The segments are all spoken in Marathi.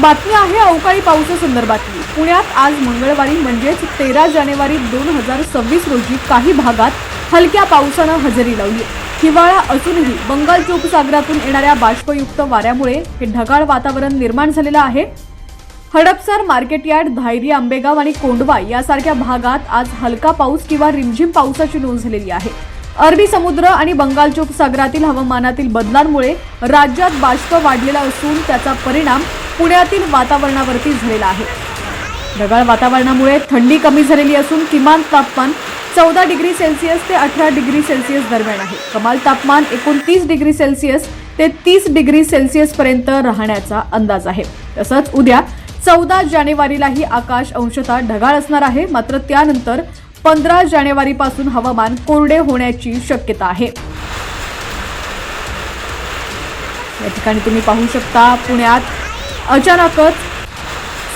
बातमी आहे अवकाळी पावसासंदर्भातली पुण्यात आज मंगळवारी म्हणजेच तेरा जानेवारी दोन हजार सव्वीस रोजी काही भागात हलक्या पावसानं हजेरी लावली. हिवाळा असूनही बंगालच्या उपसागरातून येणाऱ्या बाष्पयुक्त वाऱ्यामुळे हे ढगाळ वातावरण निर्माण झालेलं आहे. हडपसर मार्केटयार्ड धायरी आंबेगाव आणि कोंडवा यासारख्या भागात आज हलका पाऊस किंवा रिमझिम पावसाची नोंद झालेली आहे. अरबी समुद्र आणि बंगालच्या उपसागरातील हवामानातील बदलांमुळे राज्यात बाष्प वाढलेला असून त्याचा परिणाम पुण्यातील वातावरणावरती झालेला आहे. ढगाळ वातावरणामुळे थंडी कमी झालेली असून किमान तापमान चौदा डिग्री सेल्सिअस ते अठरा डिग्री सेल्सिअस दरम्यान आहे. कमाल तापमान एकोणतीस डिग्री सेल्सिअस ते तीस डिग्री सेल्सिअस पर्यंत राहण्याचा अंदाज आहे. तसंच उद्या चौदा जानेवारीलाही आकाश अंशतः ढगाळ असणार आहे. मात्र त्यानंतर पंधरा जानेवारीपासून हवामान कोरडे होण्याची शक्यता आहे. या ठिकाणी तुम्ही पाहू शकता पुण्यात अचानकच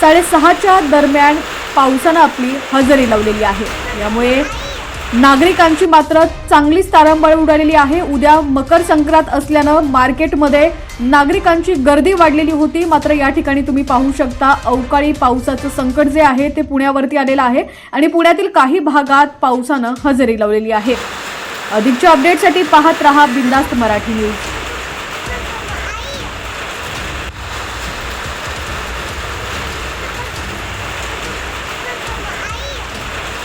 साडेसहाच्या दरम्यान पावसानं आपली हजेरी लावलेली आहे. यामुळे नागरिकांची मात्र चांगलीच तारंबळ उडालेली आहे. उद्या मकर संक्रांत असल्यानं मार्केटमध्ये नागरिकांची गर्दी वाढलेली होती. मात्र या ठिकाणी तुम्ही पाहू शकता अवकाळी पावसाचं संकट जे आहे ते पुण्यावरती आलेलं आहे आणि पुण्यातील काही भागात पावसानं हजेरी लावलेली आहे. अधिकच्या अपडेटसाठी पाहत रहा बिंदास्त मराठी न्यूज